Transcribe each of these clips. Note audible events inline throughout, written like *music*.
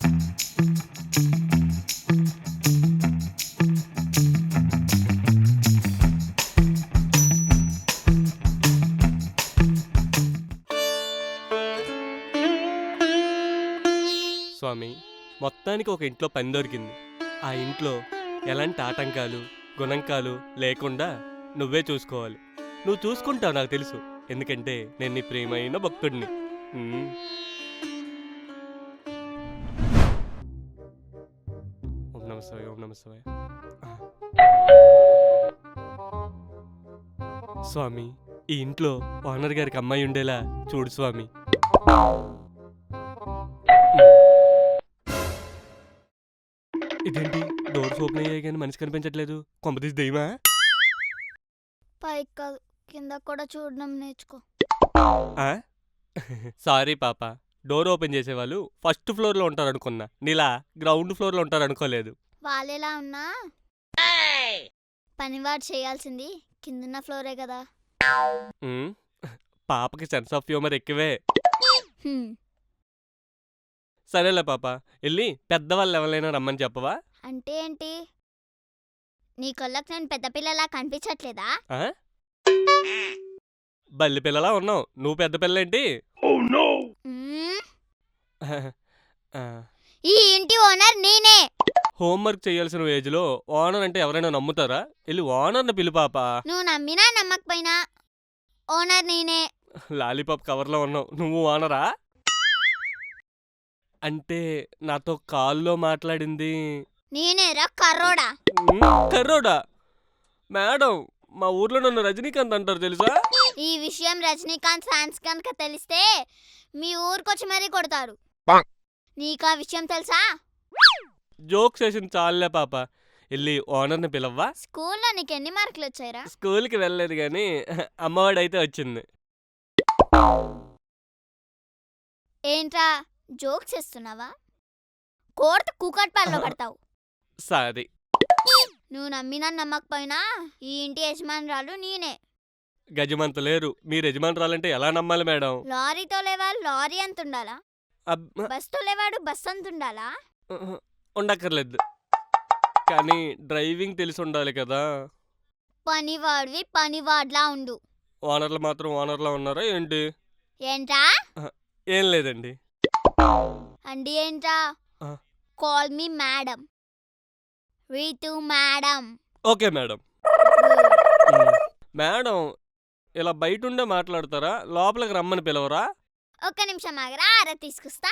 స్వామి మొత్తానికి ఒక ఇంట్లో పని దొరికింది. ఆ ఇంట్లో ఎలాంటి ఆటంకాలు గుణంకాలు లేకుండా నువ్వే చూసుకోవాలి. నువ్వు చూసుకుంటావు నాకు తెలుసు. ఎందుకంటే నేను నీ ప్రియమైన భక్తుడిని. శివాయ ఓం నమ శివాయ స్వామి ఈ ఇంట్లో ఓనర్ గారికి అమ్మాయి ఉండేలా చూడు స్వామి. ఇదేంటి? డోర్స్ ఓపెన్ అయ్యాయి కానీ మనిషి కనిపించట్లేదు. కొంపతీసి దెయ్యమా పైకి కాదు కింద కూడా చూడడం నేర్చుకో. ఆ? సారీ పాప. డోర్ ఓపెన్ చేసేవాళ్ళు ఫస్ట్ ఫ్లోర్లో ఉంటారు అనుకున్నా నీలా గ్రౌండ్ ఫ్లోర్లో ఉంటారు అనుకోలేదు వాళ్ళెలా ఉన్నా పనివాడు చేయాల్సింది కిందున్న ఫ్లోరే కదా. ఉమ్, పాపకి సెన్స్ ఆఫ్ హ్యూమర్ ఎక్కువే. హ్మ్. సరేలే పాప వెళ్ళి పెద్దవాళ్ళు ఎవరైనా రమ్మని చెప్పవా? అంటే ఏంటి? నీ కళ్ళకు నేను పెద్ద పిల్లలా కనిపించట్లేదా? ఆ? బల్లి పిల్లలా ఉన్నావు నువ్వు పెద్ద పిల్లేంటి? మ్మ్. *laughs* ఆ, ఈ ఇంటి ఓనర్ నేనే. హోంవర్క్ చేయాల్సిన ఏజ్లో ఓనర్ అంటే ఎవరైనా నమ్ముతారా? వెళ్ళి ఓనర్ని పిలు పాప. నువ్వు నమ్మినా నమ్మకపోయినా ఓనర్ నేనే. లాలీపాప్ కవర్లో ఉన్నావు. నువ్వు ఓనరా? అంటే నాతో కాల్లో మాట్లాడింది. నేనేరా కర్రోడా? కర్రోడా? మేడం మా ఊర్లో నన్ను రజనీకాంత్ అంటారు తెలుసా? ఈ విషయం రజనీకాంత్ ఫ్యాన్స్ కనుక తెలిస్తే మీ ఊరికొచ్చి మరీ కొడతారు. నీకు ఆ విషయం తెలుసా? జోక్స్ వేసింది చాలే పాప. వెళ్ళి ఓనర్ని పిలవ్వా? స్కూల్లో నీకు ఎన్ని మార్కులు వచ్చాయిరా? స్కూల్కి వెళ్ళలేదు కానీ అమ్మవాడైతే వచ్చింది. ఏంట్రా జోక్స్ చేస్తున్నావా? కోర్టు కూకట్ పాలలో పడతావు. సారీ నువ్వు నమ్మినా నమ్మకపోయినా ఈ ఇంటి యజమానురాలు నేనే. గజమంత లేరు. మీరు యజమానురాలంటే ఎలా నమ్మాలి మేడం? లారీతో లేవాడు లారీ అంత ఉండాలా అబ్ బస్తో లేవాడు బస్ అంత ఉండాలా ఉండక్కర్లేదు. కానీ డ్రైవింగ్ తెలిసి ఉండాలి కదా. పనివాడివి పనివాడ్లా ఉండు. ఓనర్లు మాత్రం ఓనర్లా ఉన్నారా ఏంటి? ఏంట్రా? ఏం లేదండి. అండి ఏంట్రా? ఆ. Call me madam. Ritu madam. Okay madam. Madam ఇలా బయట ఉండే మాట్లాడతారా? లోపలికి రమ్మని పిలవరా? ఒక్క నిమిషం ఆగరా ఆర తీసుకొస్తా.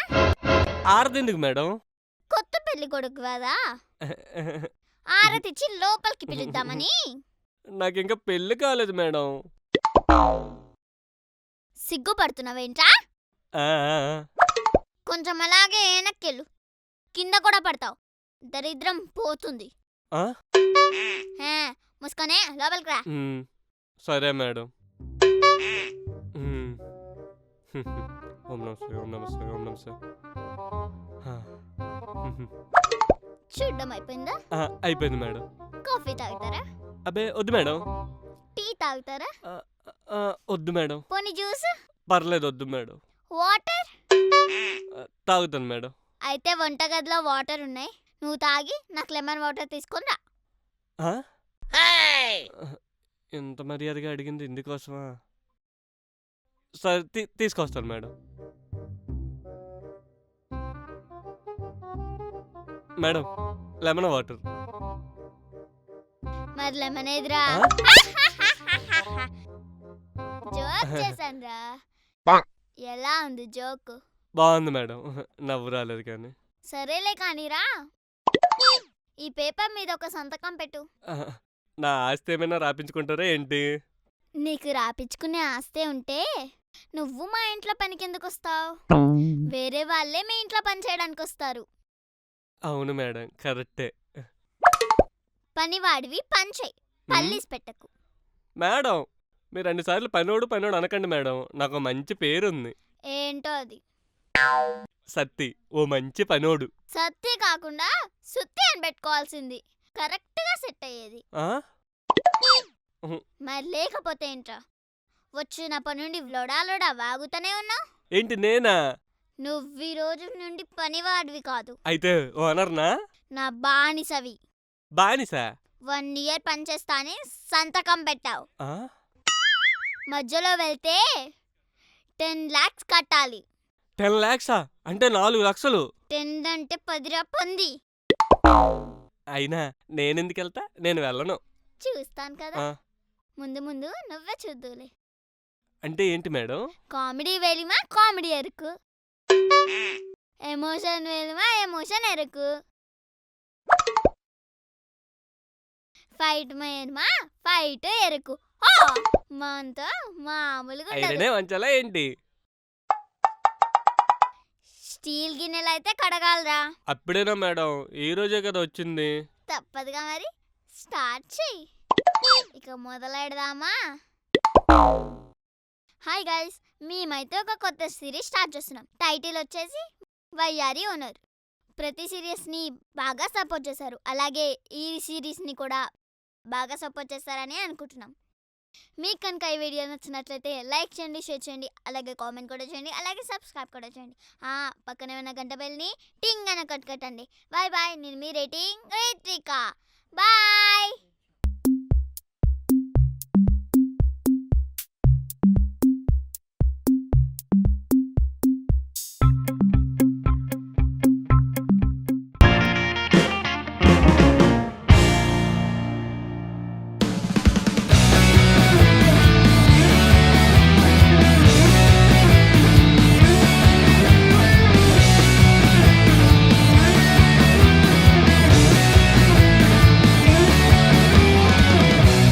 ఆరదెందుకు మేడం? పెళ్ళి కొడుకు కదా? *laughs* ఆరతిచ్చి లోపలికి పిలుద్దామని. నాకు ఇంకా పెళ్ళి కాలేదు మేడం. సిగ్గుపడుతున్నావేంట్రా? ఆ, ఆ, ఆ. కొంచెం అలాగే వెనక్కెళ్ళు. కింద కూడా పడతావు. దరిద్రం పోతుంది. ఆ? హే, మూసుకొనే లోపలికి రా. సరే మేడం. ఉమ్. *laughs* ఓం నమస్తే ఓం నమస్తే ఓం నమస్తే. చూడ్డం అయిపోయిందా? ఆ, అయిపోయింది మేడం. కాఫీ తాగుతారా? అబ్బే వద్దు మేడం. టీ తాగుతారా? ఆ, ఆ, వద్దు మేడం. పోనీ జ్యూస్? పర్లేదు వద్దు మేడం. వాటర్? ఆ, తాగుతాను మేడం. అయితే వంటగదిలో వాటర్ ఉన్నాయి. నువ్వు తాగి నాకు లెమన్ వాటర్ తీసుకొని రా. ఆ? ఇంత మర్యాదగా అడిగింది ఇందుకోసమా? సరే తీ- తీసుకొస్తాను మేడం. Madam lemon water. మరి లెమన్ ఎదురా ఆ? జోక్ చేశాను రా ఎలా ఉంది జోక్? బాగుంది మేడం నవ్వు రాలేదు కానీ. సరేలే కానీరా. ఈ పేపర్ మీద ఒక సంతకం పెట్టు. నా ఆస్తి ఏమైనా రాపించుకుంటారా ఏంటి? నీకు రాపించుకునే ఆస్తే ఉంటే నువ్వు మా ఇంట్లో పనికెందుకు వస్తావు వేరే వాళ్ళే మీ ఇంట్లో పని చేయడానికి వస్తారు అవును మేడం కరెక్టే. పనివాడివి పని చేయి పల్లీస్ పెట్టకు. మేడం మీరు అన్నిసార్లు పనోడు పనోడు అనకండి మేడం. నాకు మంచి పేరుంది. ఏంటో అది? సత్తి ఓ మంచి పనోడు సత్తి కాకుండా సుత్తి అని పెట్టుకోవాల్సింది. కరెక్ట్గా సెట్ అయ్యేది. ఆ? మరి లేకపోతే ఏంట్రా? వచ్చినప్పటి నుండి లొడా లొడా వాగుతూనే ఉన్నావు ఏంటి నేనా? నువ్వు ఈ రోజు నుండి పనివాడివి కాదు. అయితే ఓనర్నా నా బానిసవి. బానిసా? వన్ ఇయర్ పనిచేస్తానే సంతకం పెట్టావు. ఆ? మధ్యలో వెళ్తే టెన్ లాక్స్ కట్టాలి. టెన్ ల్యాక్సా అంటే నాలుగు లక్షలు. టెన్ అంటే పదిరా పొంది. అయినా నేనెందుకు వెళ్తా నేను వెళ్ళను. చూస్తాను కదా. ఆ, ముందు ముందు నువ్వే చూద్దులే అంటే ఏంటి మేడం? కామెడీ వేలిమా కామెడీ ఎరుకు ఎమోషన్ వేలిమా ఎమోషన్ ఎరుకు. ఫైట్ మేమా ఫైట్ ఎరుకు! మాంతో మామూలుగా ఉండదు. ఏంటి? స్టీల్ గిన్నెలు అయితే కడగాలరా. అప్పుడేనా మేడం? ఈ రోజే కదా వచ్చింది. తప్పదుగా మరి. స్టార్ట్ చెయ్యి. ఇక మొదలెడదామా? హాయ్ గైస్ మేమైతే ఒక కొత్త సిరీస్ స్టార్ట్ చేస్తున్నాం. టైటిల్ వచ్చేసి వయ్యారి ఓనర్. ప్రతి సిరీస్ని బాగా సపోర్ట్ చేశారు. అలాగే ఈ సిరీస్ని కూడా బాగా సపోర్ట్ చేస్తారని అనుకుంటున్నాం. మీకు కనుక ఈ వీడియో నచ్చినట్లయితే లైక్ చేయండి షేర్ చేయండి అలాగే కామెంట్ కూడా చేయండి అలాగే సబ్స్క్రైబ్ కూడా చేయండి. పక్కనే ఉన్న గంట బెల్ని టింగ్ అని కట్టుకట్టండి. బాయ్ బాయ్ నేను మీ రేటింగ్ రేత్రిక బాయ్